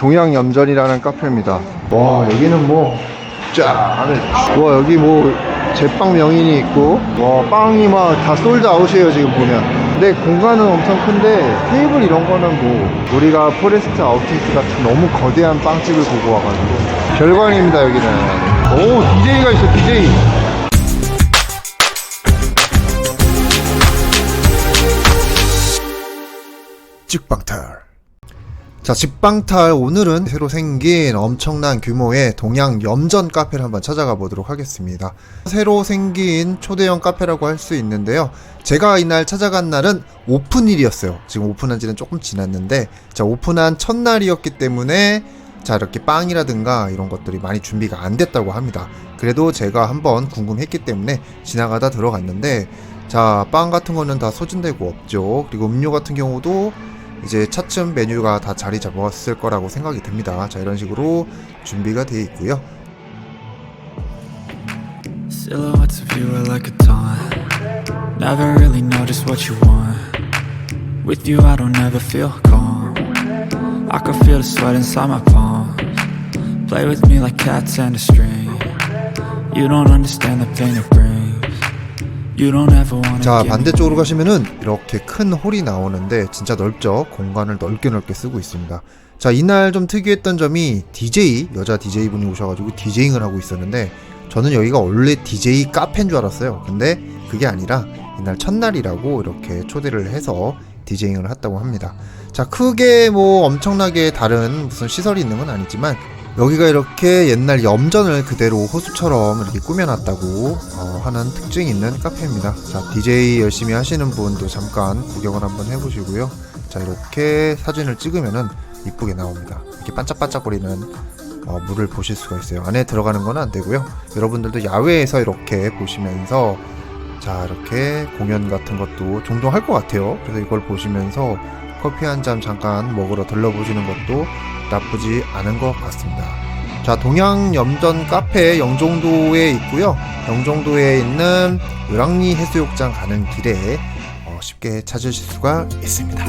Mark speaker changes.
Speaker 1: 동양염전이라는 카페입니다. 와 여기는 뭐쫙 안에 와 여기 뭐 제빵 명인이 있고 와 빵이 막 다 솔드 아웃이에요 지금 보면. 근데 공간은 엄청 큰데 테이블 이런 거는 뭐 우리가 포레스트 아웃피스 같은 너무 거대한 빵집을 보고 와가지고 별관입니다 여기는. 오 DJ가 있어 DJ. 직방탈. 자, 직방탈 오늘은 새로 생긴 엄청난 규모의 동양 염전 카페를 한번 찾아가 보도록 하겠습니다. 새로 생긴 초대형 카페라고 할 수 있는데요. 제가 이날 찾아간 날은 오픈일이었어요. 지금 오픈한 지는 조금 지났는데, 자, 오픈한 첫날이었기 때문에 자, 이렇게 빵이라든가 이런 것들이 많이 준비가 안 됐다고 합니다. 그래도 제가 한번 궁금했기 때문에 지나가다 들어갔는데, 자, 빵 같은 거는 다 소진되고 없죠. 그리고 음료 같은 경우도 이제 차츰 메뉴가 다 자리 잡았을 거라고 생각이 듭니다. 자, 이런 식으로 준비가 되어 있고요. 자, 반대쪽으로 가시면은 이렇게 큰 홀이 나오는데 진짜 넓죠. 공간을 넓게 넓게 쓰고 있습니다. 자, 이날 좀 특이했던 점이 DJ, 여자 DJ 분이 오셔가지고 디제잉을 하고 있었는데 저는 여기가 원래 DJ 카페인 줄 알았어요. 근데 그게 아니라 이날 첫날이라고 이렇게 초대를 해서 디제잉을 했다고 합니다. 자, 크게 뭐 엄청나게 다른 무슨 시설이 있는 건 아니지만 여기가 이렇게 옛날 염전을 그대로 호수처럼 이렇게 꾸며놨다고 어, 하는 특징이 있는 카페입니다. 자, DJ 열심히 하시는 분도 잠깐 구경을 한번 해보시고요. 자, 이렇게 사진을 찍으면은 이쁘게 나옵니다. 이렇게 반짝반짝거리는 어, 물을 보실 수가 있어요. 안에 들어가는 건 안 되고요. 여러분들도 야외에서 이렇게 보시면서 자, 이렇게 공연 같은 것도 종종 할 것 같아요. 그래서 이걸 보시면서 커피 한 잔 잠깐 먹으러 들러보시는 것도 나쁘지 않은 것 같습니다. 자, 동양 염전 카페 영종도에 있고요. 영종도에 있는 을왕리 해수욕장 가는 길에 어, 쉽게 찾으실 수가 있습니다.